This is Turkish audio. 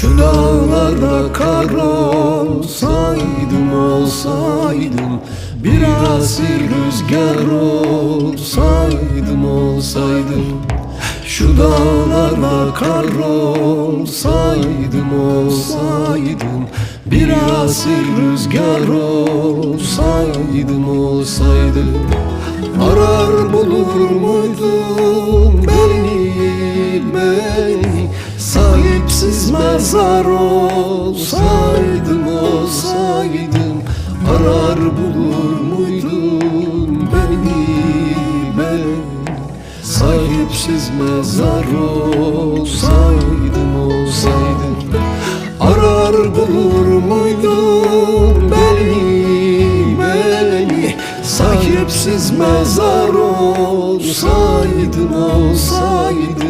Şu dağlara kar olsaydım olsaydım Bir asil rüzgar olsaydım olsaydım. Şu dağlara kar olsaydım olsaydım Bir asil rüzgar olsaydım olsaydım yazar olsaydım olsaydım Arar bulur muydun beni ben Sahipsiz mezar olsaydım olsaydım Arar bulur muydun beni beni Sahipsiz mezar olsaydım olsaydım